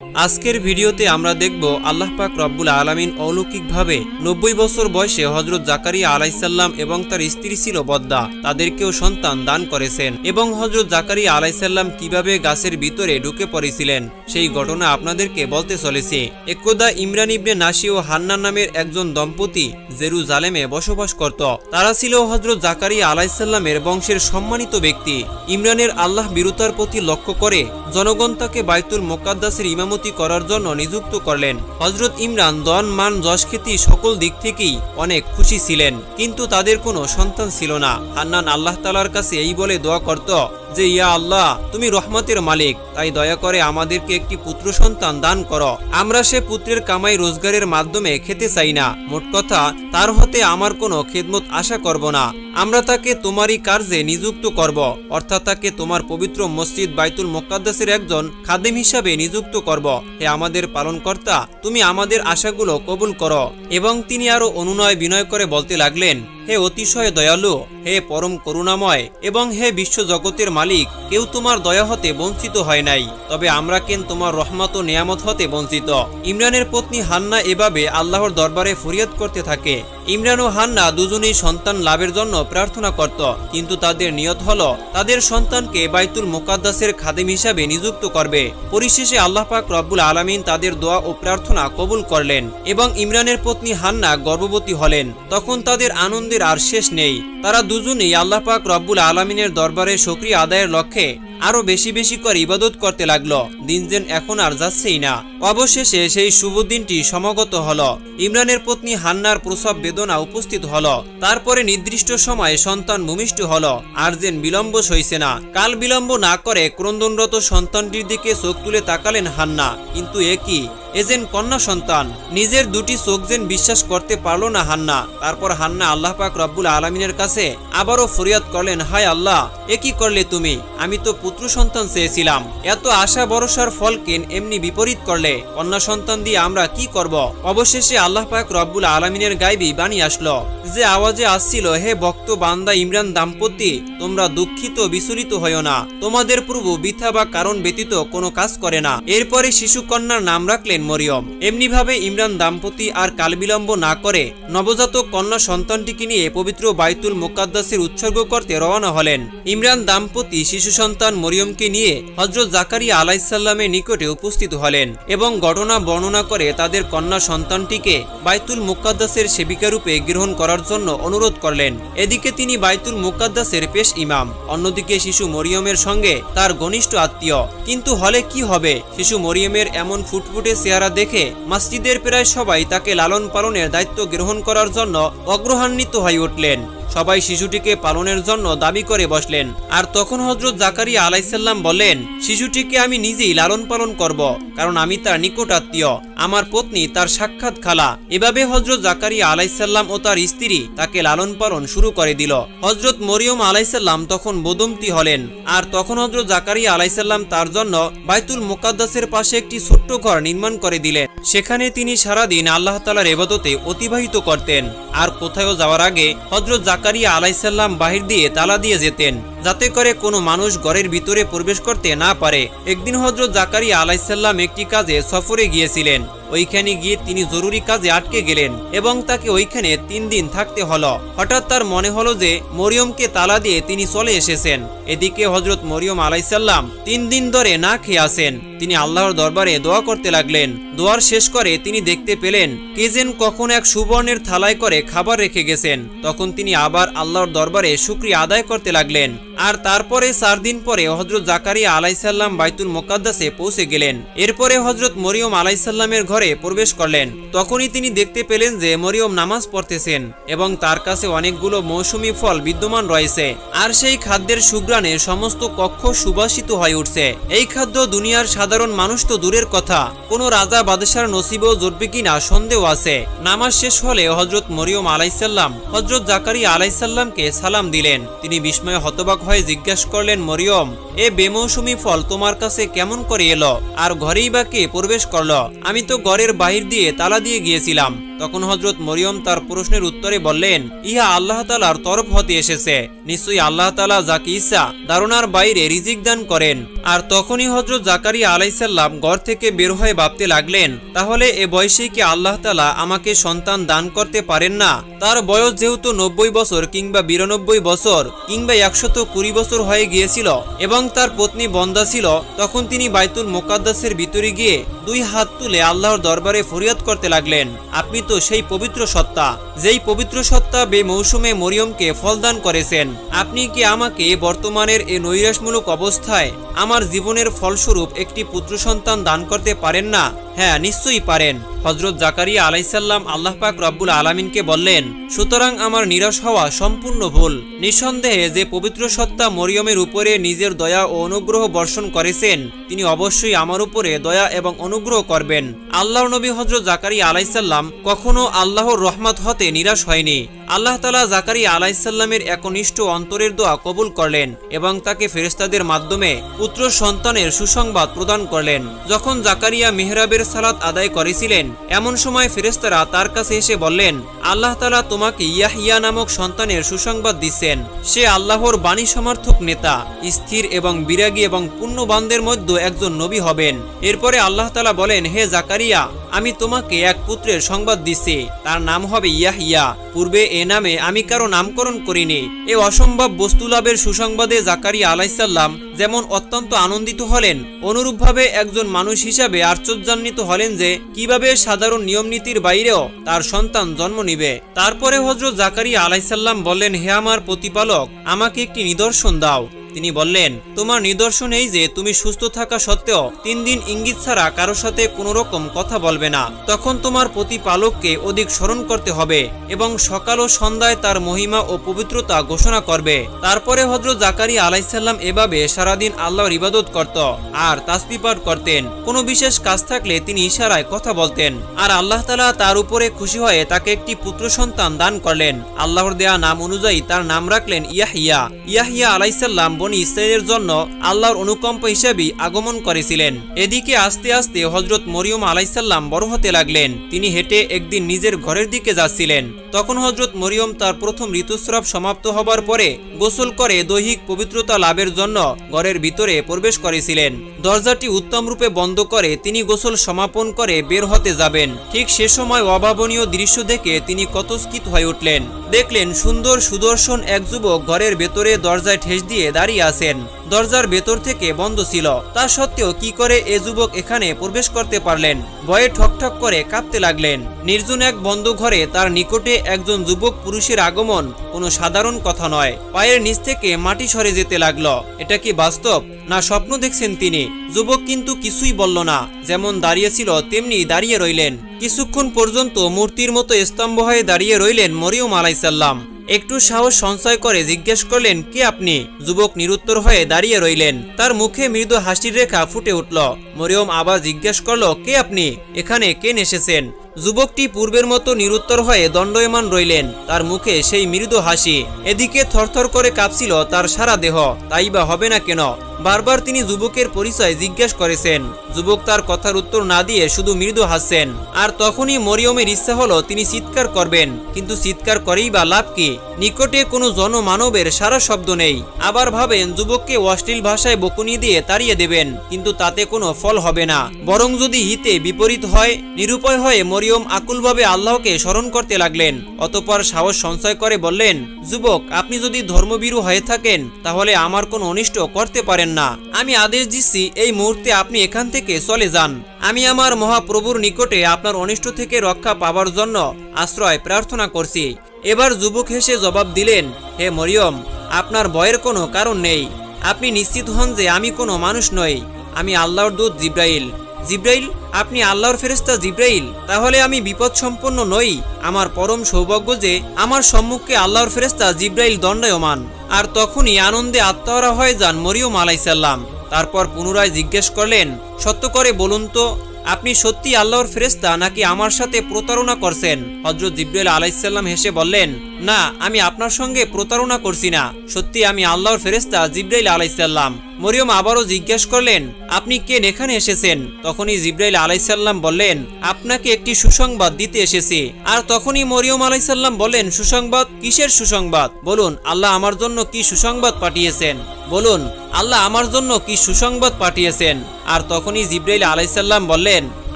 আজকের ভিডিওতে আমরা দেখব আল্লাহ পাক রব্বুল আলমিন অলৌকিকভাবে নব্বই বছর বয়সে হজরত জাকারিয়া আলাইসাল্লাম এবং তার স্ত্রী ছিল বদ্দা। তাদেরকেও সন্তান দান করেছেন এবং হজরত জাকারিয়া আলাইসাল্লাম কীভাবে গাছের ভিতরে ঢুকে পড়েছিলেন সেই ঘটনা আপনাদেরকে বলতে চলেছে। একদা ইমরান ইবনে নাসি ও হান্নান নামের একজন দম্পতি জেরুজালেমে বসবাস করত। তারা ছিল হজরত জাকারিয়া আলাইসাল্লামের বংশের সম্মানিত ব্যক্তি। ইমরানের আল্লাহ বিরুতার প্রতি লক্ষ্য করে জনগণ তাকে বাইতুল মোকাদ্দাসের ইমামতি করার জন্য নিযুক্ত করলেন। হজরত ইমরান দন মান যশ খ্যাতি সকল দিক থেকেই অনেক খুশি ছিলেন। কিন্তু তাদের কোনো সন্তান ছিল না। হান্নান আল্লাহ তালার কাছে এই বলে দোয়া করত যে, ইয়া আল্লাহ, তুমি রহমতের মালিক, তাই দয়া করে আমাদেরকে একটি পুত্র সন্তান দান করো। আমরা সে পুত্রের কামাই রোজগারের মাধ্যমে খেতে চাই না। মোট কথা, তার হতে আমার কোনো খেদমত আশা করব না। আমরা তাকে তোমারই কার্যে নিযুক্ত করব, অর্থাৎ তাকে তোমার পবিত্র মসজিদ বাইতুল মোকাদ্দাসের একজন খাদেম হিসাবে নিযুক্ত করব। হে আমাদের পালনকর্তা, তুমি আমাদের আশাগুলো কবুল করো। এবং তিনি আরও অনুনয় বিনয় করে বলতে লাগলেন হে অতিশয় দয়ালু, হে পরম করুণাময় এবং হে বিশ্ব জগতের মালিক, কেউ তোমার দয়া হতে বঞ্চিত হয় নাই। তবে আমরা কেন তোমার রহমত ও নিয়ামত হতে বঞ্চিত? ইমরানের পত্নী হান্না এভাবে আল্লাহর দরবারে ফরিয়াদ করতে থাকে। ইমরান ও হান্না দুজনেই সন্তান লাভের জন্য প্রার্থনা করত, কিন্তু তাদের নিয়ত হলো, তাদের সন্তানকে বাইতুল মোকাদ্দাসের খাদেম হিসাবে নিযুক্ত করবে। পরিশেষে আল্লাহ পাক রব্বুল আলামিন তাদের দোয়া ও প্রার্থনা কবুল করলেন এবং ইমরানের পত্নী হান্না গর্ভবতী হলেন। তখন তাদের আনন্দের আর শেষ নেই। তারা দুজনেই আল্লাহ পাক রব্বুল আলামিনের দরবারে সক্রিয় আদায়ের লক্ষ্যে আরও বেশি বেশি করে ইবাদত করতে লাগল। দিন যেন এখন আর যাচ্ছেই না। অবশেষে সেই শুভ দিনটি সমাগত হল। ইমরানের পত্নী হান্নার প্রসব বেদনা উপস্থিত হলো। তারপরে নির্দিষ্ট সময়ে সন্তান ভূমিষ্ঠ হল। আর যেন বিলম্ব সইছে না। কাল বিলম্ব না করে ক্রন্দনরত সন্তানটির দিকে চোখ তুলে তাকালেন হান্না। কিন্তু এ কি? এজেন কন্যা সন্তান। নিজের দুটি চোখ যেন বিশ্বাস করতে পারল না হান্না। তারপর হান্না আল্লাহ পাক রব্বুল আলমিনের কাছে আবারও ফরিয়াদ করলেন, হায় আল্লাহ, এ কি করলে তুমি? আমি তো পুত্র সন্তান চেয়েছিলাম। এত আশা ভরসার ফল কেন এমনি বিপরীত করলে? কন্যা সন্তান দিয়ে আমরা কি করব? অবশেষে আল্লাহ পাক রব্বুল আলমিনের গাইবি বাণী আসলো। যে আওয়াজে আসছিল, হে ভক্ত বান্দা ইমরান দাম্পত্য, তোমরা দুঃখিত, বিচলিত হইও না। তোমাদের প্রভু বৃথা বা কারণ ব্যতীত কোনো কাজ করে না। এরপরে শিশু কন্যার নাম রাখলেন মরিয়ম। এমনিভাবে ইমরান দাম্পতি আর কালবিলম্ব না করে, নবজাতক কন্যা সন্তানটিকে নিয়ে পবিত্র বাইতুল মোকাদ্দাসের উৎসর্গ করতে রওনা হলেন। ইমরান দাম্পতি শিশু সন্তান মরিয়মকে নিয়ে হজরত জাকারিয়া আলাইসাল্লামের নিকটে উপস্থিত হলেন এবং ঘটনা বর্ণনা করে তাদের কন্যা সন্তানটিকে বাইতুল মুকাদ্দাসের সেবিকা রূপে গ্রহণ করার জন্য অনুরোধ করলেন। এদিকে তিনি বাইতুল মুকাদ্দাসের পেশ ইমাম। অন্যদিকে শিশু মরিয়মের সঙ্গে তার ঘনিষ্ঠ আত্মীয়। কিন্তু হলে কি হবে? শিশু মরিয়মের এমন ফুটফুটে চেহারা দেখে মসজিদের প্রায় সবাই তাকে লালন পালনের দায়িত্ব গ্রহণ করার জন্য অগ্রহান্বিত হয়ে উঠলেন। সবাই শিশুটিকে পালনের জন্য দাবি করে বসলেন। আর তখন হজরত জাকারিয়া আলাইসাল্লাম বললেন, শিশুটিকে আমি নিজেই লালন পালন করব, কারণ আমি তার নিকট আত্মীয়। আমার পত্নী তার সাক্ষাৎ খালা। এভাবে হজরত জাকারিয়া আলাইসাল্লাম ও তার স্ত্রী তাকে লালন পালন শুরু করে দিল। হজরত মরিয়ম আলাইসাল্লাম তখন বোদমতি হলেন। আর তখন হজরত জাকারিয়া আলাইসাল্লাম তার জন্য বাইতুল মোকাদ্দাসের পাশে একটি ছোট্ট ঘর নির্মাণ করে দিলেন। সেখানে তিনি সারাদিন আল্লাহ তালার এবাদতে অতিবাহিত করতেন। আর কোথাও যাওয়ার আগে হজরত জাকারিয়া আলাইসাল্লাম বাহির দিয়ে তালা দিয়ে যেতেন। যাতে করে কোনো মানুষ ঘরের ভিতরে প্রবেশ করতে না পারে। একদিন হজরত জাকারিয়া আলাইসাল্লাম একটি কাজে সফরে গিয়েছিলেন। ওইখানে গিয়ে তিনি জরুরি কাজে আটকে গেলেন এবং তাকে ওইখানে তিন দিন থাকতে হলো। হঠাৎ তার মনে হলো যে মরিয়মকে তালা দিয়ে তিনি চলে এসেছেন। এদিকে হজরত মরিয়ম আলাইসাল্লাম তিন দিন ধরে না খেয়ে আসেন তিনি আল্লাহর দরবারে দোয়া করতে লাগলেন। দোয়ার শেষ করে তিনি দেখতে পেলেন কে যেন কখন এক সুবর্ণের থালায় করে খাবার রেখে গেছেন। তখন তিনি আবার আল্লাহর দরবারে শুক্রিয়া আদায় করতে লাগলেন। আর তারপরে চার দিন পরে হজরত জাকারিয়া আলাইসাল্লাম বাইতুল মোকাদ্দাসে পৌঁছে গেলেন। এরপরে হজরত মরিয়ম আলাইসাল্লামের ঘরে প্রবেশ করলেন। তখনই তিনি দেখতে পেলেন যে মরিয়ম নামাজ পড়তেছেন এবং তার কাছে অনেকগুলো মৌসুমী ফল বিদ্যমান রয়েছে। আর সেই খাদ্যের সুগ্রাণে সমস্ত কক্ষ সুবাসিত হয়ে উঠছে। এই খাদ্য দুনিয়ার সাধারণ মানুষ তো দূরের কথা। কোনো রাজা বাদশার নসিবেও জুটবে কিনা সন্দেহ আছে। নামাজ শেষ হলে হজরত মরিয়ম আলাইসাল্লাম হজরত জাকারিয়া আলাইসাল্লামকে সালাম দিলেন। তিনি বিস্ময়ে হতবাক হয়ে জিজ্ঞেস করলেন, মরিয়ম, এ বেমৌসুমি ফল তোমার কাছে কেমন করে এলো? আর ঘরেই বা কে প্রবেশ করল? আমি তো ঘরের বাহির দিয়ে তালা দিয়ে গিয়েছিলাম। তখন হজরত মরিয়ম তার প্রশ্নের উত্তরে বললেন, ইহা আল্লাহ তালার তরফ হতে এসেছে। নিশ্চয়ই আল্লাহ তালা যাকে ইসা দারুণার বাইরে রিজিক দান করেন। আর তখনই হজরত জাকারিয়া আলাইসাল্লাম ঘর থেকে বের হয়ে ভাবতে লাগলেন, তাহলে এ বয়সে কি আল্লাহ তালা আমাকে সন্তান দান করতে পারেন না? তার বয়স যেহেতু নব্বই বছর কিংবা বিরানব্বই বছর কিংবা একশত কুড়ি বছর হয়ে গিয়েছিল এবং তার পত্নী বন্দা ছিল, তখন তিনি বাইতুল মোকাদ্দাসের ভিতরে গিয়ে দুই হাত তুলে আল্লাহর দরবারে ফরিয়াদ করতে লাগলেন। আপনি তো সেই পবিত্র সত্তা, যেই পবিত্র সত্তা বে মৌসুমে মরিয়মকে ফলদান করেছেন। আপনি কি আমাকে বর্তমানের এ নৈরাশমূলক অবস্থায় আমার জীবনের ফলস্বরূপ একটি পুত্র সন্তান দান করতে পারেন না? হ্যাঁ নিশ্চয়ই পারেন। হজরত জাকারিয়া আলাইসাল্লাম আল্লাহ পাক রব্বুল আলামিনকে বললেন, সুতরাং আমার নিরাশ হওয়া সম্পূর্ণ ভুল। নিঃসন্দেহে যে পবিত্র সত্তা মরিয়মের উপরে নিজের দয়া ও অনুগ্রহ বর্ষণ করেছেন, তিনি অবশ্যই আমার উপরে দয়া এবং অনুগ্রহ করবেন। আল্লাহ নবী হজরত জাকারিয়া আলাইসাল্লাম কখনো আল্লাহর রহমত হতে নিরাশ হয়নি। আল্লাহ তালা জাকারিয়া আলাইসাল্লামের একনিষ্ঠ অন্তরের দোয়া কবুল করলেন এবং তাকে ফেরেস্তাদের মাধ্যমে পুত্র সন্তানের সুসংবাদ প্রদান করলেন। যখন জাকারিয়া মেহরাবের সালাত আদায় করেছিলেন, এমন সময় ফেরেস্তারা তার কাছে এসে বললেন, আল্লাহ তালা তোমাকে ইয়াহিয়া নামক সন্তানের সুসংবাদ দিচ্ছেন। সে আল্লাহর বাণী সমর্থক নেতা, স্থির এবং বিরাগী এবং পুণ্যবানদের মধ্যে একজন নবী হবেন। এরপরে আল্লাহ তালা বলেন, হে জাকারিয়া, আমি তোমাকে এক পুত্রের সংবাদ দিচ্ছি। তার নাম হবে ইয়াহিয়া পূর্বে এ নামে আমি কারও নামকরণ করিনি। এ অসম্ভব বস্তু লাভের সুসংবাদে জাকারি আলাইসাল্লাম যেমন অত্যন্ত আনন্দিত হলেন, অনুরূপভাবে একজন মানুষ হিসাবে আশ্চর্যান্বিত হলেন যে কীভাবে সাধারণ নিয়মনীতির বাইরেও তার সন্তান জন্ম নিবে। তারপরে হজরত জাকারি আলাইসাল্লাম বললেন, হে আমার প্রতিপালক, আমাকে একটি নিদর্শন দাও। তিনি বললেন, তোমার নিদর্শন এই যে, তুমি সুস্থ থাকা সত্ত্বেও তিন দিন ইঙ্গিত ছাড়া কারও সাথে কোনো রকম কথা বলবে না। তখন তোমার প্রতিপালককে অধিক স্মরণ করতে হবে এবং সকাল ও সন্ধ্যায় তার মহিমা ও পবিত্রতা ঘোষণা করবে। তারপরে হজরত জাকারি আলাইসাল্লাম এভাবে সারাদিন আল্লাহর ইবাদত করত আর তাসবি করতেন। কোনো বিশেষ কাজ থাকলে তিনি ইশারায় কথা বলতেন। আর আল্লাহ তালা তার উপরে খুশি হয়ে তাকে একটি পুত্র সন্তান দান করলেন। আল্লাহর দেয়া নাম অনুযায়ী তার নাম রাখলেন ইয়াহিয়া। ইয়াহিয়া আলাইসাল্লাম বনি ইসরায়েলের জন্য আল্লাহর অনুকম্প হিসেবেই আগমন করেছিলেন। এদিকে আস্তে আস্তে হজরত মরিয়ম আলাইসাল্লাম বড় হতে লাগলেন। তিনি হেঁটে একদিন নিজের ঘরের দিকে যাচ্ছিলেন। তখন হজরত মরিয়ম তার প্রথম ঋতুস্রাব সমাপ্ত হবার পরে গোসল করে দৈহিক পবিত্রতা লাভের জন্য ঘরের ভিতরে প্রবেশ করেছিলেন। দরজাটি উত্তম রূপে বন্ধ করে তিনি গোসল সমাপন করে বের হতে যাবেন। ঠিক সে সময় অভাবনীয় দৃশ্য দেখে তিনি কতস্কিত হয়ে উঠলেন। দেখলেন সুন্দর সুদর্শন এক যুবক ঘরের ভেতরে দরজায় ঠেস দিয়ে দাঁড়িয়ে আছেন। দরজার ভেতর থেকে বন্ধ ছিল। তা সত্ত্বেও কি করে এ যুবক এখানে প্রবেশ করতে পারলেন? ভয়ে ঠকঠক করে কাঁপতে লাগলেন। নির্জন এক বন্ধ ঘরে তার নিকটে একজন যুবক পুরুষের আগমন কোনো সাধারণ কথা নয়। পায়ের নিচ থেকে মাটি সরে যেতে লাগল। এটা কি বাস্তব? না স্বপ্ন দেখছেন তিনি। যুবক কিন্তু কিছুই বলল না। যেমন দাঁড়িয়েছিল তেমনি দাঁড়িয়ে রইলেন। কিছুক্ষণ পর্যন্ত মূর্তির মতো স্তম্ভ হয়ে দাঁড়িয়ে রইলেন মরিয়ম আলাইসাল্লাম। একটু সাহস সঞ্চয় করে জিজ্ঞেস করলেন, কে আপনি? যুবক নিরুত্তর হয়ে দাঁড়িয়ে রইলেন। তার মুখে মৃদু হাসির রেখা ফুটে উঠল। মরিয়ম আবার জিজ্ঞেস করল, কে আপনি? এখানে কেন এসেছেন যুবকটি পূর্বের মতো নিরুত্তর হয়ে দণ্ডয়মান রইলেন। তার মুখে সেই মৃদু হাসি। এদিকে থরথর করে কাঁপছিল তার সারা দেহ। তাই বা হবে না কেন? বারবার তিনি যুবকের পরিচয় জিজ্ঞেস করেছেন। যুবক তার কথার উত্তর না দিয়ে শুধু মৃদু হাসছেন। আর তখনই মরিয়মের ইচ্ছা হলো তিনি চিৎকার করবেন। কিন্তু চিৎকার করেই বা লাভ কি? নিকটে কোনো জনমানবের সারা শব্দ নেই। আবার ভাবেন যুবককে অশ্লীল ভাষায় বকুনি দিয়ে তাড়িয়ে দেবেন, কিন্তু তাতে কোনো ফল হবে না। বরং যদি হিতে বিপরীত হয়, নিরুপায় হয়ে মরিয়ম আকুলভাবে আল্লাহকে স্মরণ করতে লাগলেন। অতপর সাহস সঞ্চয় করে বললেন, যুবক, আপনি যদি ধর্মবীরু হয়ে থাকেন, তাহলে আমার কোনো অনিষ্ট করতে পারেন না। আমি আদেশ দিচ্ছি, এই মুহূর্তে আপনি এখান থেকে চলে যান। আমি আমার মহাপ্রভুর নিকটে আপনার অনিষ্ট থেকে রক্ষা পাবার জন্য আশ্রয় প্রার্থনা করছি। এবার যুবক হেসে জবাব দিলেন, হে মরিয়ম, আপনার ভয়ের কোনো কারণ নেই। আপনি নিশ্চিত হন যে আমি কোনো মানুষ নই। আমি আল্লাহর দূত জিব্রাইল। জিব্রাইল, আপনি আল্লাহর ফেরেস্তা জিব্রাইল? তাহলে আমি বিপদ সম্পন্ন নই। আমার পরম সৌভাগ্য যে আমার সম্মুখে আল্লাহর ফেরেস্তা জিব্রাইল দণ্ডায়মান। আর তখনই আনন্দে আত্মহারা হয়ে যান মরিয়ম আলাইসাল্লাম তারপর পুনরায় জিজ্ঞেস করলেন, সত্য করে বলুন তো, আপনি সত্যি আল্লাহর ফেরেস্তা নাকি আমার সাথে প্রতারণা করছেন? হজরত জিব্রাইল আলাইসাল্লাম হেসে বললেন, না, আমি আপনার সঙ্গে প্রতারণা করছি না। সত্যি আমি আল্লাহর ফেরেস্তা জিব্রাইল আলাইসাল্লাম মরিয়ম আবারও জিজ্ঞেস করলেন, আপনি কেন এখানে এসেছেন? তখনই জিব্রাইল আলাইসাল্লাম বললেন, আপনাকে একটি সুসংবাদ দিতে এসেছি। আর তখনই মরিয়ম আলাইসাল্লাম বলেন সুসংবাদ? কিসের সুসংবাদ? বলুন, আল্লাহ আমার জন্য কি সুসংবাদ পাঠিয়েছেন? বলুন, আল্লাহ আমার জন্য কি সুসংবাদ পাঠিয়েছেন? আর তখনই জিব্রাইল আলাইসাল্লাম বললেন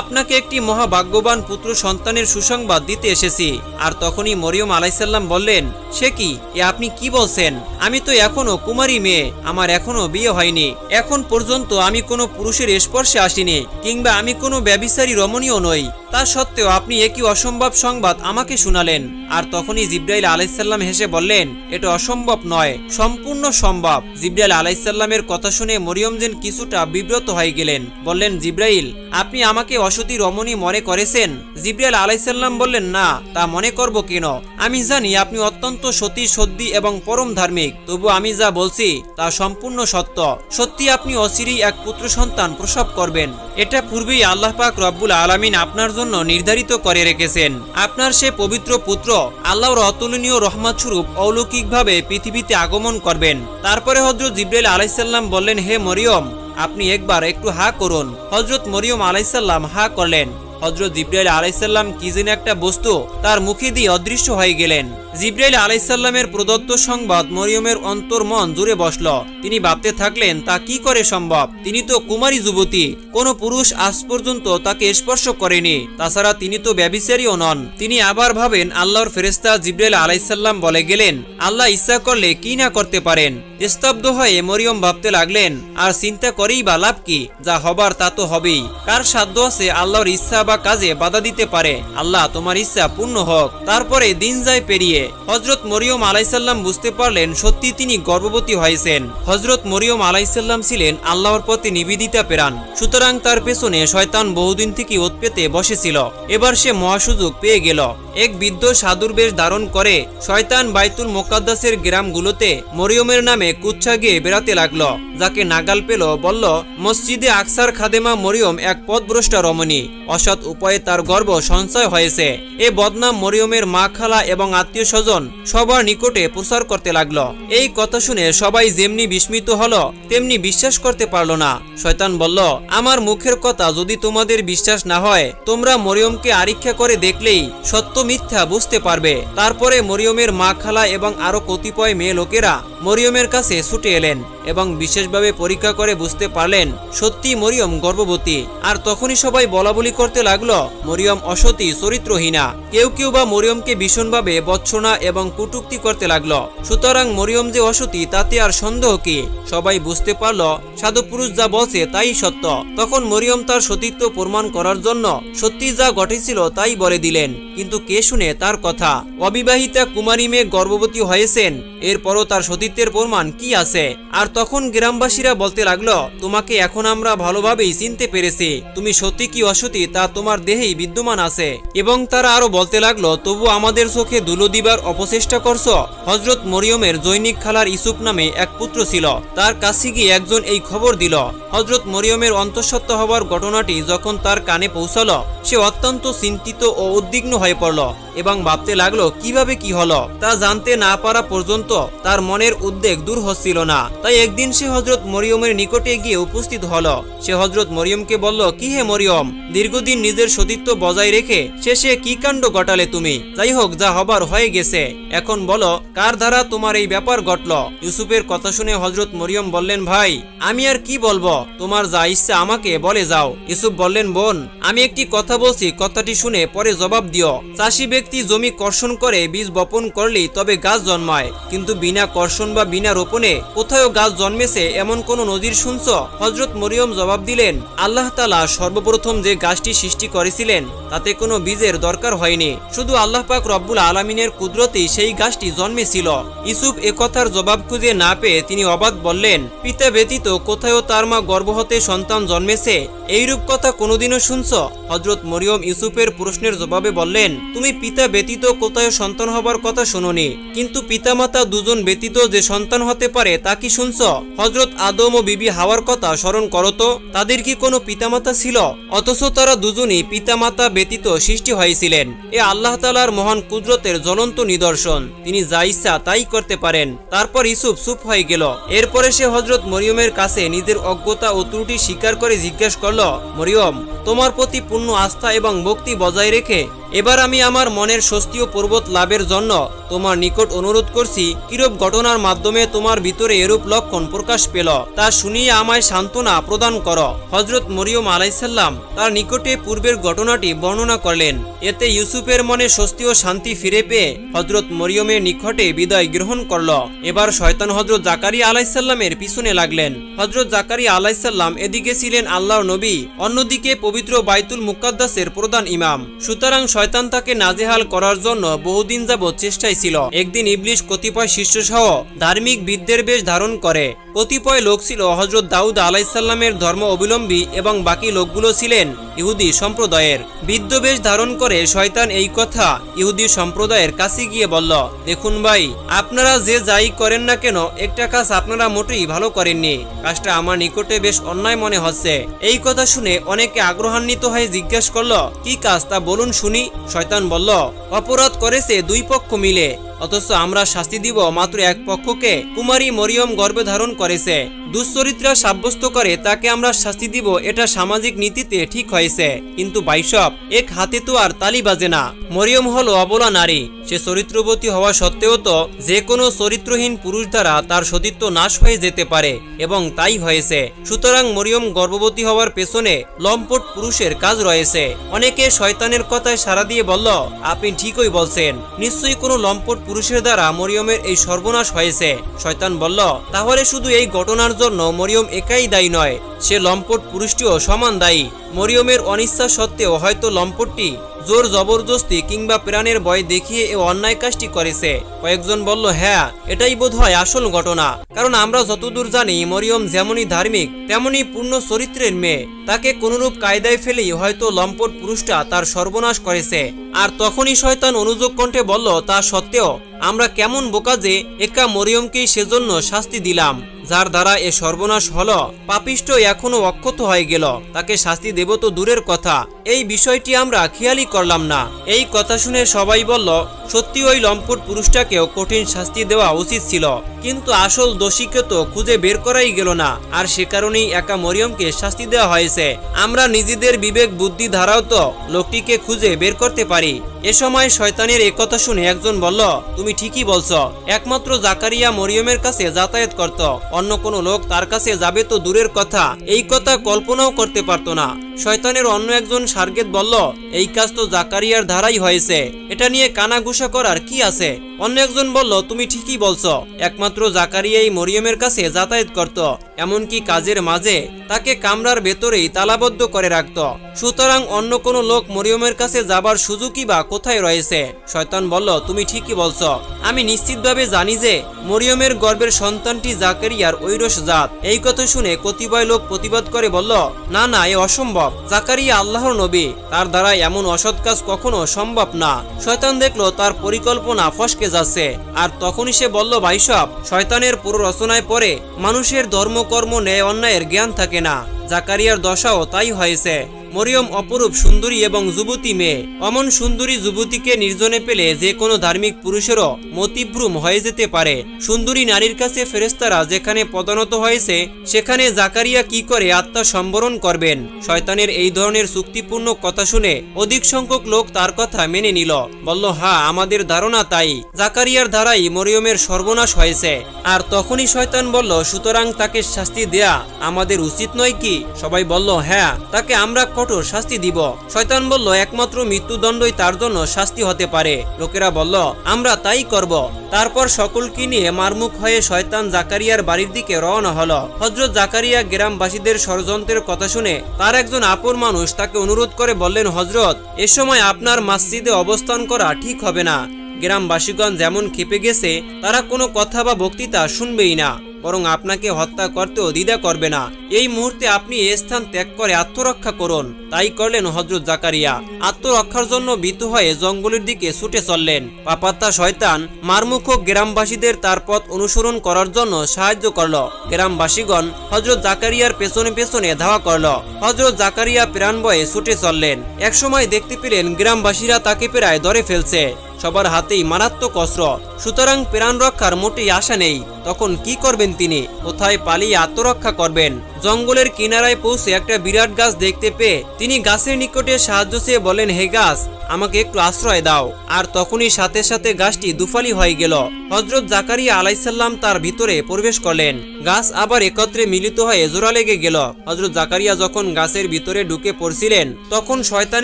আপনাকে একটি মহাভাগ্যবান পুত্র সন্তানের সুসংবাদ দিতে এসেছি। আর তখনই মরিয়ম আলাইসাল্লাম বললেন, সে কি? এ আপনি কি বলছেন? আমি তো এখনও কুমারী মেয়ে। আমার এখনও বিয়ে হয়নি। এখন পর্যন্ত আমি কোনো পুরুষের স্পর্শে আসিনি, কিংবা আমি কোনো ব্যবিচারী রমণীয় নই। তা সত্ত্বেও আপনি একই অসম্ভব সংবাদ আমাকে শুনালেন। আর তখনই জিব্রাইল আলাইসাল্লাম হেসে বললেন, এটা অসম্ভব নয়, সম্পূর্ণ সম্ভব। জিব্রাইল আলাইসাল্লামের কথা শুনে মরিয়ম যেন কিছুটা বিব্রত হয়ে গেলেন। বললেন, জিব্রাইল, আপনি আমাকে অসতী রমণী মনে করেছেন? জিব্রাইল আলাইসাল্লাম বললেন, না, তা মনে করব কেন? আমি জানি আপনি অত্যন্ত সতী সদ্যী এবং পরম ধার্মিক। তবু আমি যা বলছি, তা সম্পূর্ণ সত্য। সত্যি আপনি অচিরেই এক পুত্র সন্তান প্রসব করবেন। এটা পূর্বেই আল্লাহ পাক রব্বুল আলামিন আপনার জন্য নির্ধারিত করে রেখেছেন। আপনার সে পবিত্র পুত্র আল্লাহর অতুলনীয় রহমত স্বরূপ অলৌকিকভাবে পৃথিবীতে আগমন করবেন। তারপরে হজরত জিব্রাইল আলাইসাল্লাম বললেন, হে মরিয়ম, আপনি একবার একটু হা করুন। হজরত মরিয়ম আলাইসাল্লাম হা করলেন। হজরত জিব্রাইল আলাইসাল্লাম কি যেন একটা বস্তু তার মুখে দিয়ে অদৃশ্য হয়ে গেলেন। জিব্রাইল আলাইসাল্লামের প্রদত্ত সংবাদ মরিয়মের অন্তর মন জুড়ে বসল। তিনি ভাবতে থাকলেন, তা কি করে সম্ভব? তিনি তো কুমারী যুবতী, কোন পুরুষ আজ পর্যন্ত তাকে স্পর্শ করেনি। তাছাড়া তিনি তো ব্যবিচারীও নন। তিনি আবার ভাবেন, আল্লাহর ফেরেস্তা জিব্রাইল আলাইসাল্লাম বলে গেলেন, আল্লাহ ইচ্ছা করলে কি না করতে পারেন? স্তব্ধ হয়ে মরিয়ম ভাবতে লাগলেন, আর চিন্তা করেই বা লাভ কি? যা হবার তা তো হবেই। কার সাধ্য আছে আল্লাহর ইচ্ছা কাজে বাধা দিতে পারে। আল্লাহ তোমার ইচ্ছা পূর্ণ হোক। তারপরে দিন যায় পেরিয়ে। হজরত মরিয়ম আলাইসাল্লাম বুঝতে পারলেন সত্যি তিনি গর্ভবতী হয়েছেন। হজরত মরিয়ম আলাইসাল্লাম ছিলেন আল্লাহর প্রতি নিবেদিতা পেরান সুতরাং তার পেছনে শয়তান বহুদিন থেকে ওত পেতে বসেছিল। এবার সে মহাসুযোগ পেয়ে গেল। এক বৃদ্ধ সাধুর বেশ ধারণ করে শয়তান বাইতুল মোকাদ্দাসের গ্রামগুলোতে মরিয়মের নামে কুচ্ছা গিয়ে বেড়াতে লাগল। যাকে নাগাল পেল বলল, মসজিদে আকসার খাদেমা মরিয়ম এক পথভ্রষ্টা রমণী। অসৎ উপায়ে তার গর্ব সঞ্চয় হয়েছে। এ বদনাম মরিয়মের মা খালা এবং আত্মীয় স্বজন সবার নিকটে প্রচার করতে লাগল। এই কথা শুনে সবাই যেমনি বিস্মিত হলো, তেমনি বিশ্বাস করতে পারল না। শয়তান বলল, আমার মুখের কথা যদি তোমাদের বিশ্বাস না হয়, তোমরা মরিয়মকে আরীক্ষা করে দেখলেই সত্য মিথ্যা বুঝতে পারবে। তারপরে মরিয়মের মা খালা এবং আরও কতিপয় মেয়ে লোকেরা মরিয়মের কাছে ছুটে এলেন। এবং বিশেষভাবে পরীক্ষা করে বুঝতে পারলেন, সত্যি মরিয়ম গর্ভবতী। আর তখনই সবাই বলাবলি করতে লাগল, মরিয়ম অসতী, চরিত্রহীনা। কেউ কেউ বা মরিয়মকে ভীষণভাবে বৎসনা এবং কুটুক্তি করতে লাগল। সুতরাং মরিয়ম যে অসতী, তাতে আর সন্দেহ কি? সবাই বুঝতে পারল সাধু পুরুষ যা বলছে তাই সত্য। তখন মরিয়ম তার সতীত্ব প্রমাণ করার জন্য সত্যি যা ঘটেছিল তাই বলে দিলেন। কিন্তু কে শুনে তার কথা? অবিবাহিতা কুমারী মেয়ে গর্ভবতী হয়েছেন, এরপরও তার সতীত্বের প্রমাণ কি আছে? আর তখন গ্রামবাসীরা বলতে লাগল, তোমাকে এখন আমরা ভালোভাবেই চিনতে পেরেছি। তুমি সত্যি কি অসতী তা তোমার দেহেই বিদ্যমান আছে। এবং তারা আরও বলতে লাগল, তবু আমাদের চোখে দুলো দিবার অপচেষ্টা করছ? হজরত মরিয়মের জৈনিক খালার ইসুফ নামে এক পুত্র ছিল। তার কাছে গিয়ে একজন এই খবর দিল। হজরত মরিয়মের অন্তঃসত্ত্ব হবার ঘটনাটি যখন তার কানে পৌঁছালো সে অত্যন্ত চিন্তিত ও উদ্বিগ্ন হয়ে পড়ল এবং ভাবতে লাগল, কীভাবে কি হলো? তা জানতে না পারা পর্যন্ত তার মনের উদ্বেগ দূর হচ্ছিল না। তাই একদিন সে হজরত মরিয়মের নিকটে গিয়ে উপস্থিত হলো। সে হজরত মরিয়মকে বলল, কি হে মরিয়ম? দীর্ঘদিন নিজের সতীত্ব বজায় রেখে শেষে কি কাণ্ড ঘটালে তুমি? যাই হোক, যা হবার হয়ে গেছে। এখন বলো, কার দ্বারা তোমার এই ব্যাপার ঘটল? ইউসুফের কথা শুনে হজরত মরিয়ম বললেন, ভাই, আমি আর কি বলব? তোমার যা ইচ্ছা আমাকে বলে যাও। ইউসুফ বললেন, বোন, আমি একটি কথা বলছি, কথাটি শুনে পরে জবাব দিও। চাষি ব্যক্তি জমি কর্ষণ করে, বীজ বপন করলেই তবে গাছ জন্মায়। কিন্তু বিনা কর্ষণ বা বিনা রোপণে কোথাও গাছ জন্মেছে, এমন কোন নজির শুনছ? হজরত মরিয়ম জবাব দিলেন, আল্লাহ তালা সর্বপ্রথম যে গাছটি সৃষ্টি করেছিলেন, তাতে কোনো বীজের দরকার হয়নি। শুধু আল্লাহ পাক রব্বুল আলমিনের কুদরতেই সেই গাছটি জন্মেছিল। ইসুফ এ কথার জবাব খুঁজে না পেয়ে তিনি অবাধ বললেন, পিতা ব্যতীত কোথাও তার মা গর্ভ হতে সন্তান জন্মেছে? এইরূপ কথা কোনোদিনও শুনছ? হজরত মরিয়ম ইউসুফের প্রশ্নের জবাবে বললেন, তুমি পিতা ব্যতীত কোথায় সন্তান হবার কথা শোনোনি। কিন্তু পিতামাতা দুজন ব্যতীত যে সন্তান হতে পারে তা কি শুনছ? হজরত আদম ও বিবি হাওয়ার কথা স্মরণ করো তো, তাদের কি কোনো পিতামাতা ছিল? অথচ তারা দুজনই পিতামাতা ব্যতীত সৃষ্টি হয়েছিলেন। এ আল্লাহ তালার মহান কুদরতের জ্বলন্ত নিদর্শন। তিনি যা ইচ্ছা তাই করতে পারেন। তারপর ইসুফ চুপ হয়ে গেল। এরপরে সে হজরত মরিয়মের কাছে নিজের অজ্ঞতা ও ত্রুটি স্বীকার করে জিজ্ঞেস করল, মরিয়ম, তোমার প্রতি পূর্ণ আস্থা এবং ভক্তি বজায় রেখে এবার আমি আমার মনের স্বস্তি ও পর্বত লাভের জন্য তোমার নিকট অনুরোধ করছি, কিরূপ ঘটনার মাধ্যমে তোমার ভিতরে এরূপ লক্ষণ প্রকাশ পেল, তা শুনিয়ে আমায় সান্ত্বনা প্রদান কর। হজরত মরিয়ম আলাইসাল্লাম তার নিকটে পূর্বের ঘটনাটি বর্ণনা করলেন। এতে ইউসুফের মনে স্বস্তি ও শান্তি ফিরে পেয়ে হজরত মরিয়মের নিকটে বিদায় গ্রহণ করল। এবার শয়তান হজরত জাকারিয়া আলাইসাল্লামের পিছনে লাগলেন। হজরত জাকারিয়া আলাইসাল্লাম এদিকে ছিলেন আল্লাহর নবী, অন্যদিকে পবিত্র বাইতুল মুকাদ্দাসের প্রধান ইমাম। সুতরাং শয়তান তাকে নাজেহাল করার জন্য বহুদিন যাবৎ চেষ্টায় ছিল। একদিন ইবলিশ কতিপয় শিষ্য সহ ধার্মিক বিদ্যের বেশ ধারণ করে। কতিপয় লোক ছিল হজরত দাউদ আলাইসাল্লামের ধর্ম অবলম্বী এবং বাকি লোকগুলো ছিলেন ইহুদি সম্প্রদায়ের। বিদ্যবেশ ধারণ করে শয়তান এই কথা ইহুদি সম্প্রদায়ের কাছে গিয়ে বলল, দেখুন ভাই, আপনারা যে যাই করেন না কেন, একটা কাজ আপনারা মোটেই ভালো করেননি। কাজটা আমার নিকটে বেশ অন্যায় মনে হচ্ছে। এই কথা শুনে অনেকে আগ্রহান্বিত হয়ে জিজ্ঞেস করল, কি কাজ তা বলুন শুনি। শয়তান বলল অপরাধ করেছে দুই পক্ষ মিলে। অথচ আমরা শাস্তি দিব মাত্র এক পক্ষকে। কুমারী মরিয়ম গর্ভে ধারণ করেছে। দুশ্চরিত্রা সাব্যস্ত করে তাকে আমরা শাস্তি দিব, এটা সামাজিক নীতিতে ঠিক হয়েছে। কিন্তু বাইশব, এক হাতে তো আর তালি বাজে না। মরিয়ম হলো অবলা নারী। সে চরিত্রবতী হওয়া সত্ত্বেও তো যে কোনো চরিত্রহীন পুরুষ দ্বারা তার সতীত্ব নাশ হয়ে যেতে পারে, এবং তাই হয়েছে। সুতরাং মরিয়ম গর্ভবতী হওয়ার পেছনে লম্পট পুরুষের কাজ রয়েছে। অনেকে শয়তানের কথায় সাড়া দিয়ে বলল, আপনি ঠিকই বলছেন। নিশ্চয়ই কোনো লম্পট পুরুষের দ্বারা মরিয়মের এই সর্বনাশ হয়েছে। শয়তান বলল, তাহলে শুধু এই ঘটনার জন্য মরিয়ম একাই দায়ী নয়, সে লম্পট পুরুষটিও সমান দায়ী। মরিয়মের অনিচ্ছা সত্ত্বেও হয়তো লম্পটটি জোর জবরদস্তি কিংবা প্রাণের ভয় দেখিয়ে এ অন্যায় কাজটি করেছে। কয়েকজন বলল হ্যাঁ এটাই বোধ হয় আসল ঘটনা। কারণ আমরা যতদূর জানি, মরিয়ম যেমনই ধার্মিক, তেমনই পূর্ণ চরিত্রের মেয়ে। তাকে কোনরূপ কায়দায় ফেলেই হয়তো লম্পট পুরুষটা তার সর্বনাশ করেছে। আর তখনই শয়তান অনুযোগ কণ্ঠে বলল, তা সত্ত্বেও আমরা কেমন বোকা যে একা মরিয়মকেই সেজন্য শাস্তি দিলাম, যার দ্বারা এ সর্বনাশ হলো। পাপিষ্ট এখনও অক্ষত হয়ে গেল। তাকে শাস্তি দেব তো দূরের কথা। এই বিষয়টি আমরা খেয়ালই করলাম না। এই কথা শুনে সবাই বলল, সত্যি ওই লম্পট পুরুষটাকেও কঠিন শাস্তি দেওয়া উচিত ছিল। কিন্তু আসল দোষীকে তো খুঁজে বের করাই গেল না। আর সে কারণেই একা মরিয়মকে শাস্তি দেওয়া হয়েছে। আমরা নিজেদের বিবেক বুদ্ধি ধারাও তো লোকটিকে খুঁজে বের করতে পারি। এ সময় শয়তানের কথা শুনে একজন বলল, তুমি ঠিকই বলছ। একমাত্র জাকারিয়া মরিয়মের কাছে যাতায়াত করত। অন্য কোনো লোক তার কাছে যাবে তো দূরের কথা। এই কথা কল্পনাও করতে পারত না। শয়তানের অন্য একজন সার্গেত বলল, এই কাজ তো জাকারিয়ার ধারাই হয়েছে। এটা নিয়ে কানাঘুষা করার কি আছে? অন্য একজন বলল, তুমি ঠিকই বলছো। একমাত্র জাকারিয়াই মরিয়মের কাছে যাতায়াত করত, এমনকি কাজের মাঝে তাকে কামরার ভেতরেই তালাবদ্ধ করে রাখত। সুতরাং অন্য কোনো লোক মরিয়মের কাছে যাবার সুযোগই বা কোথায় রয়েছে? শয়তান বলল, তুমি ঠিকই বলছো। আমি নিশ্চিতভাবে জানি যে মরিয়মের গর্ভের সন্তানটি জাকারিয়ার ঐরস জাত। এই কথা শুনে কতিপয় লোক প্রতিবাদ করে বলল, না না, এ অসম্ভব। জাকারিয়া আল্লাহর নবী, তার দ্বারা এমন অসৎ কাজ কখনো সম্ভব না। শয়তান দেখল তার পরিকল্পনা ফসকে যাচ্ছে, আর তখনই সে বলল ভাইসব শয়তানের পুরো রচনায় পরে মানুষের ধর্মকর্ম ন্যায় অন্যায়ের জ্ঞান থাকে না। জাকারিয়ার দশাও তাই হয়েছে। মরিয়ম অপরূপ সুন্দরী এবং যুবতী মেয়ে। অমন সুন্দরী যুবতীকে নির্জনে পেলে যে কোনো ধার্মিক পুরুষেরও মতিভ্রম হয়ে যেতে পারে। সুন্দরী নারীর কাছে ফেরেস্তারা যেখানে পদানত হয়েছে, সেখানে জাকারিয়া কি করে আত্মা সম্বরণ করবেন? শয়তানের এই ধরনের চুক্তিপূর্ণ কথা শুনে অধিক সংখ্যক লোক তার কথা মেনে নিল। বলল হা আমাদের ধারণা তাই। জাকারিয়ার ধারাই মরিয়মের সর্বনাশ হয়েছে। আর তখনই শয়তান বলল, সুতরাং তাকে শাস্তি দেয়া আমাদের উচিত নয় কি? সবাই বলল হ্যাঁ তাকে আমরা কঠোর শাস্তি দিব। শয়তান বলল, একমাত্র মৃত্যুদণ্ডই তার জন্য শাস্তি হতে পারে। লোকেরা বলল, আমরা তাই করব। তারপর সকলকে নিয়ে মারমুখ হয়ে শয়তান জাকারিয়ার বাড়ির দিকে রওনা হলো। হজরত জাকারিয়া গ্রামবাসীদের ষড়যন্ত্রের কথা শুনে তার একজন আপন মানুষ তাকে অনুরোধ করে বললেন হজরত এ সময় আপনার মসজিদে অবস্থান করা ঠিক হবে না। গ্রামবাসীগণ যেমন খেপে গেছে, তারা কোনো কথা বা বক্তৃতা শুনবেই না। বরং আপনাকে হত্যা করতেও দ্বিধা করবে না। এই মুহূর্তে আপনি এ স্থান ত্যাগ করে আত্মরক্ষা করুন। তাই করলেন হজরত জাকারিয়া। আত্মরক্ষার জন্য ভীত হয়ে জঙ্গলের দিকে ছুটে চললেন। পাপাত্তা শয়তান মারমুখ গ্রামবাসীদের তার পথ অনুসরণ করার জন্য সাহায্য করল। গ্রামবাসীগণ হজরত জাকারিয়ার পেছনে পেছনে ধাওয়া করল। হজরত জাকারিয়া প্রাণ বয়ে ছুটে চললেন। একসময় দেখতে পেলেন গ্রামবাসীরা তাকে প্রায় ধরে ফেলছে। সবার হাতেই মারাত্মক অস্ত্র। সুতরাং প্রাণ রক্ষার মোটেই আশা নেই। তখন কি করবেন তিনি? কোথায় পালিয়ে আত্মরক্ষা করবেন? জঙ্গলের কিনারায় পৌঁছে একটা বিরাট গাছ দেখতে পেয়ে তিনি গাছের নিকটে সাহায্য চেয়ে বলেন, হে গাছ আমাকে একটু আশ্রয় দাও। আর তখনই সাথে সাথে গাছটি দুফালি হয়ে গেল। হজরত জাকারিয়া আলাইসাল্লাম তার ভিতরে প্রবেশ করলেন। গাছ আবার একত্রে মিলিত হয়ে জোড়া লেগে গেল। হজরত জাকারিয়া যখন গাছের ভিতরে ঢুকে পড়ছিলেন, তখন শয়তান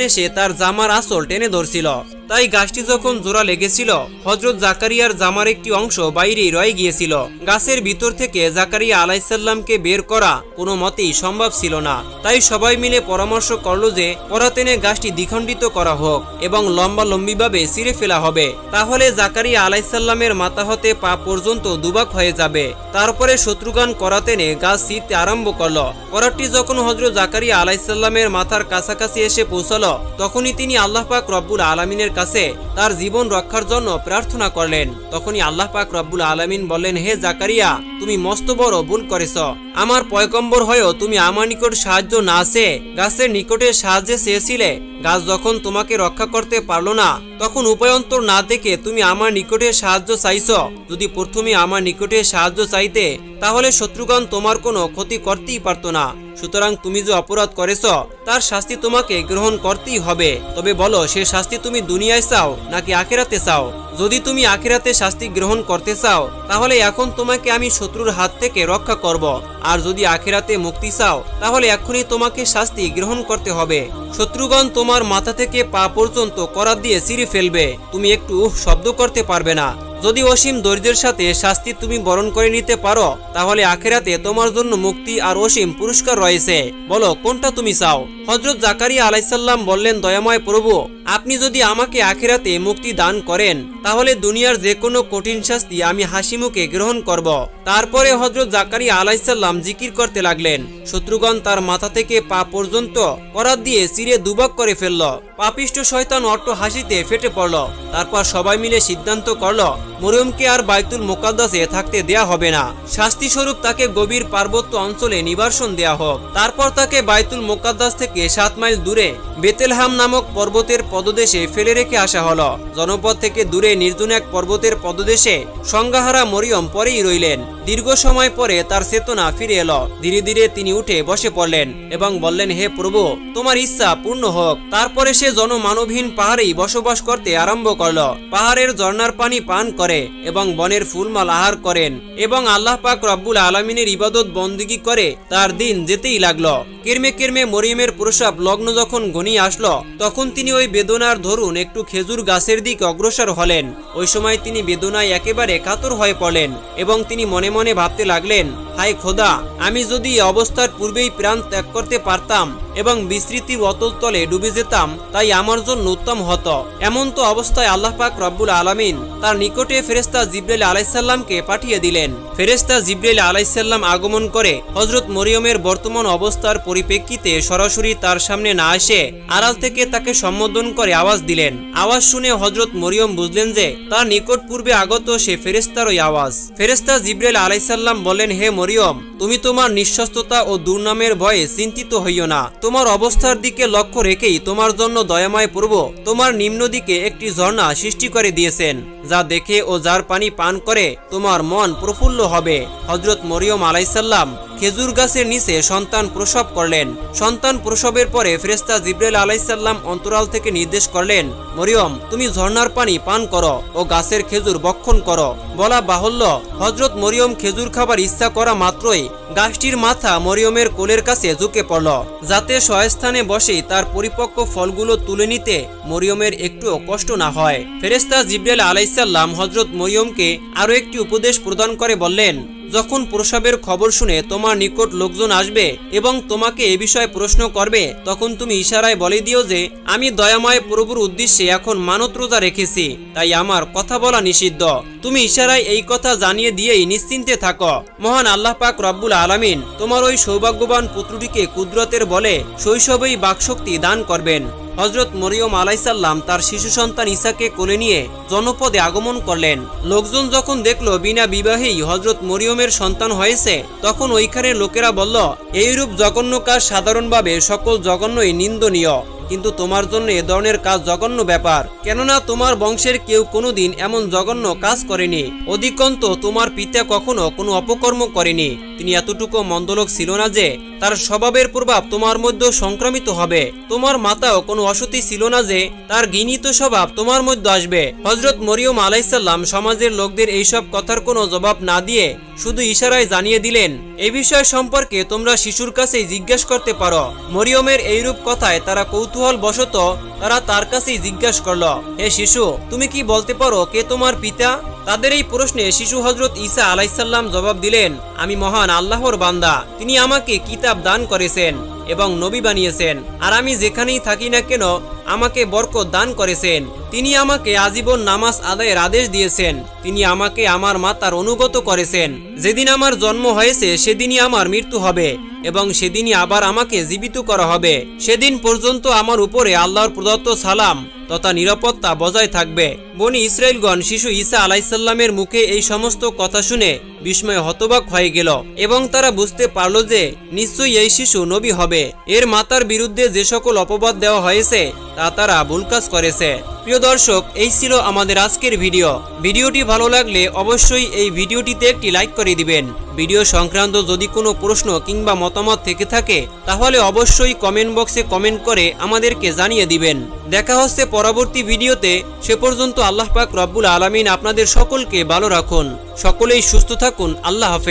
এসে তার জামার আসল টেনে ধরছিল। তাই গাছটি যখন জোড়া লেগেছিল হজরত জাকারিয়ার জামার একটি অংশ বাইরেই রয়ে গিয়েছিল। গাছের ভিতর থেকে জাকারিয়া আলাইসাল্লামকে বের করা কোনো মতেই সম্ভব ছিল না। তাই সবাই মিলে পরামর্শ করল যে, পরাতেনে গাছটি দ্বিখণ্ডিত করা হোক। এবং লম্বা লম্বিভাবে ছিঁড়ে ফেলা হবে। তাহলে জাকারিয়া আলাইসাল্লামের মাথা হতে পা পর্যন্ত দুবাক হয়ে যাবে। তারপরে শত্রুগান করাতেনে গাছ ছিঁড়তে আরম্ভ করল। করাতটি যখন হজরত জাকারিয়া আলাইসাল্লামের মাথার কাছাকাছি এসে পৌঁছালো, তখনই তিনি আল্লাহ পাক রব্বুল আলমিনের কাছে তার জীবন রক্ষার জন্য প্রার্থনা করলেন। তখনই আল্লাহ পাক রব্বুল আলমিন বললেন, হে জাকারিয়া তুমি মস্ত বড় ভুল করেছ। আমার পয়গম্বর হয়েও তুমি আমার নিকট সাহায্য না চেয়ে গাছের নিকটে সাহায্যে চেয়েছিলে। গাছ যখন তোমাকে রক্ষা করতে পারল না, তখন উপায়ন্তর না দেখে তুমি আমার নিকটে সাহায্য চাইছ। যদি প্রথমে আমার নিকটে সাহায্য চাইতে, তাহলে শত্রুগণ তোমার কোনো ক্ষতি করতেই পারত না। সুতরাং তুমি যে অপরাধ করেছ, তার শাস্তি তোমাকে গ্রহণ করতেই হবে। তবে বলো, সে শাস্তি তুমি দুনিয়ায় চাও নাকি আখেরাতে চাও? যদি তুমি আখেরাতে শাস্তি গ্রহণ করতে চাও, তাহলে এখন তোমাকে আমি শত্রুর হাত থেকে রক্ষা করব। আর যদি আখেরাতে মুক্তি চাও, তাহলে এখনই তোমাকে শাস্তি গ্রহণ করতে হবে। শত্রুগণ তোমার মাথা থেকে পা পর্যন্ত করাত দিয়ে চিরে ফেলবে। তুমি একটু শব্দ করতে পারবে না। যদি অসীম দরিদ্রের সাথে শাস্তি তুমি বরণ করে নিতে পারো, তাহলে আখেরাতে তোমার জন্য মুক্তি আর অসীম পুরস্কার রয়েছে। বলো, কোনটা তুমি চাও? হজরত জাকারিয়া আলাইসাল্লাম বললেন, দয়াময় প্রভু, আপনি যদি আমাকে আখেরাতে মুক্তি দান করেন, তাহলে দুনিয়ার যে কোনো কঠিন শাস্তি আমি হাসি মুখে গ্রহণ করব। তারপরে হজরত জাকারিয়া আলাইসাল্লাম জিকির করতে লাগলেন। শত্রুগণ তার মাথা থেকে পা পর্যন্ত করাত দিয়ে চিরে দুবাক করে ফেলল। পাপিষ্ট শয়তান অট্ট হাসিতে ফেটে পড়ল। তারপর সবাই মিলে সিদ্ধান্ত করল মরিয়মকে আর বাইতুল মোকাদ্দাসে থাকতে দেয়া হবে না। শাস্তি স্বরূপ তাকে গভীর পার্বত্য অঞ্চলে নিবাসন দেয়া হোক। তারপর তাকে বাইতুল মোকাদ্দাস থেকে সাত মাইল দূরে বেতেলহাম নামক পর্বতের পদদেশে ফেলে রেখে আসা হলো। জনপদ থেকে দূরে নির্জন এক পর্বতের পদদেশে সংজ্ঞাহারা মরিয়ম পরেই রইলেন। দীর্ঘ সময় পরে তার চেতনা ফিরে এলো। ধীরে ধীরে তিনি উঠে বসে পড়লেন এবং বললেন, হে প্রভু, তোমার ইচ্ছা পূর্ণ হোক। তারপরে সে জনমানবহীন পাহাড়েই বসবাস করতে আরম্ভ করল। পাহাড়ের ঝর্ণার পানি পান করে এবং বনের ফুলমাল আহার করেন এবং আল্লাহ পাক রব্বুল আলমিনের ইবাদত বন্দিগি করে তার দিন যেতেই লাগল। কেরমে কেরমে মরিয়মের প্রসাব লগ্ন যখন ঘনিয়ে আসলো, তখন তিনি ওই বেদনার ধরুন একটু খেজুর গাছের দিকে অগ্রসর হলেন। ওই সময় তিনি বেদনায় একেবারে কাতর হয়ে পড়লেন এবং তিনি মনে মনে ভাবতে লাগলেন, হায় খোদা, আমি যদি অবস্থার পূর্বেই প্রাণ ত্যাগ করতে পারতাম এবং বিস্তৃতি অতল তলে ডুবে যেতাম, তাই আমার জন্য উত্তম হতো। এমন তো অবস্থায় আল্লাহ পাক রব্বুল আলামিন তার নিকটে ফেরেস্তা জিব্রাইল আলাইসাল্লামকে পাঠিয়ে দিলেন। ফেরেস্তা জিব্রাইল আলাইসাল্লাম আগমন করে হজরত মরিয়মের বর্তমান অবস্থার পরিপ্রেক্ষিতে সরাসরি তার সামনে না এসে আড়াল থেকে তাকে সম্বোধন করে আওয়াজ দিলেন। আওয়াজ শুনে হজরত মরিয়ম বুঝলেন যে তার নিকট পূর্বে আগত সে ফেরেস্তারই আওয়াজ। ফেরেস্তা জিব্রাইল আলাইসাল্লাম বলেন হে মরিয়ম, তুমি তোমার নিঃস্বস্ততা ও দুর্নামের ভয়ে চিন্তিত হইও না। তোমার অবস্থার দিকে লক্ষ্য রেখেই তোমার জন্য দয়াময় পূর্ব তোমার নিম্ন দিকে একটি ঝর্ণা সৃষ্টি করে দিয়েছেন, যা দেখে ও যার পানি পান করে তোমার মন প্রফুল্ল হবে। হজরত মরিয়ম আলাইসাল্লাম খেজুর গাছের নিচে সন্তান প্রসব করলেন। সন্তান প্রসবের পরে ফেরেস্তা জিব্রাইল আলাইসাল্লাম অন্তরাল থেকে নির্দেশ করলেন, মরিয়ম, তুমি ঝর্ণার পানি পান করো ও গাছের খেজুর বক্ষণ করো। বলা বাহুল্য হজরত মরিয়ম খেজুর খাবার ইচ্ছা করা মাত্রই গাছটির মাথা মরিয়মের কোলের কাছে ঝুঁকে পড়ল। যাতে স্বস্থানে বসে তার পরিপক্ক ফলগুলো তুলে নিতে মরিয়মের একটুও কষ্ট না হয়। ফেরেস্তা জিব্রাইল আলাইসাল্লাম হজরত মরিয়মকে আরও একটি উপদেশ প্রদান করে বললেন যখন প্রসাবের খবর শুনে তোমার নিকট লোকজন আসবে এবং তোমাকে এ বিষয়ে প্রশ্ন করবে, তখন তুমি ইশারায় বলে দিও যে, আমি দয়াময় প্রভুর উদ্দেশ্যে এখন মানত রোজা রেখেছি, তাই আমার কথা বলা নিষিদ্ধ। তুমি ইশারায় এই কথা জানিয়ে দিয়েই নিশ্চিন্তে থাকো। মহান আল্লাহ পাক রব্বুল আলামিন তোমার ওই সৌভাগ্যবান পুত্রটিকে কুদরতের বলে শৈশবেই বাকশক্তি দান করবেন। হজরত মরিয়ম আলাইসাল্লাম তার শিশু সন্তান ইসাকে কোলে নিয়ে জনপদে আগমন করলেন। লোকজন যখন দেখল বিনা বিবাহেই হজরত মরিয়মের সন্তান হয়েছে, তখন ওইখানের লোকেরা বলল, এইরূপ জঘন্য কাজ সাধারণভাবে সকল জঘন্যই নিন্দনীয়। কিন্তু তোমার জন্য এ ধরনের কাজ জঘন্য ব্যাপার। কেননা তোমার বংশের কেউ কোনোদিন এমন জঘন্য কাজ করেনি। অধিকন্ত তোমার পিতা কখনো কোনো অপকর্ম করেনি। তিনি এতটুকু মন্দলোক ছিল না যে, তার স্বভাবের প্রভাব তোমার মধ্যে সংক্রমিত হবে। তোমার মাতাও কোনো অসতী ছিল না যে, তার ঘৃণিত স্বভাব তোমার মধ্যে আসবে। হজরত মরিয়ম আলাইসাল্লাম সমাজের লোকদের এইসব কথার কোনো জবাব না দিয়ে শুধু ইশারায় জানিয়ে দিলেন, এ বিষয় সম্পর্কে তোমরা শিশুর কাছেই জিজ্ঞেস করতে পারো। মরিয়মের এইরূপ কথায় তারা কৌতূহল বশত তারা তার কাছেই জিজ্ঞেস করল, হে শিশু, তুমি কি বলতে পারো কে তোমার পিতা? তাদের এই প্রশ্নে শিশু হজরত ঈসা আলাইসাল্লাম জবাব দিলেন, আমি মহান আল্লাহর বান্দা, তিনি আমাকে কিতাব দান করেছেন। এবং নবী বানিয়েছেন। আর আমি যেখানেই থাকি না কেন, আমাকে বরকত দান করেছেন। তিনি আমাকে আজীবন নামাজ আদায়ের আদেশ দিয়েছেন। তিনি আমাকে আমার মাতার অনুগত করেছেন। যেদিন আমার জন্ম হয়েছে, সেদিনই আমার মৃত্যু হবে। এবং সেদিনই আবার আমাকে জীবিত করা হবে। সেদিন পর্যন্ত আমার উপরে আল্লাহর প্রদত্ত সালাম তথা নিরাপত্তা বজায় থাকবে। বনি ইসরায়েলগণ শিশু ঈসা আলাইসাল্লামের মুখে এই সমস্ত কথা শুনে বিস্ময়ে হতবাক হয়ে গেল এবং তারা বুঝতে পারল যে নিশ্চয়ই এই শিশু নবী হবে। এর মাতার বিরুদ্ধে যে সকল অপবাদ দেওয়া হয়েছে, তা তারা ভুল কাজ করেছে। প্রিয় দর্শক, এই ছিল আমাদের আজকের ভিডিও। ভিডিওটি ভালো লাগলে অবশ্যই এই ভিডিওটিতে একটি লাইক করে দিবেন। ভিডিও সংক্রান্ত যদি কোনো প্রশ্ন কিংবা মতামত থেকে থাকে, তাহলে অবশ্যই কমেন্ট বক্সে কমেন্ট করে আমাদেরকে জানিয়ে দিবেন। দেখা হচ্ছে পরবর্তী ভিডিওতে। সে পর্যন্ত আল্লাহ পাক রব্বুল আলমিন আপনাদের সকলকে ভালো রাখুন। সকলেই সুস্থ থাকুন। আল্লাহ হাফেজ।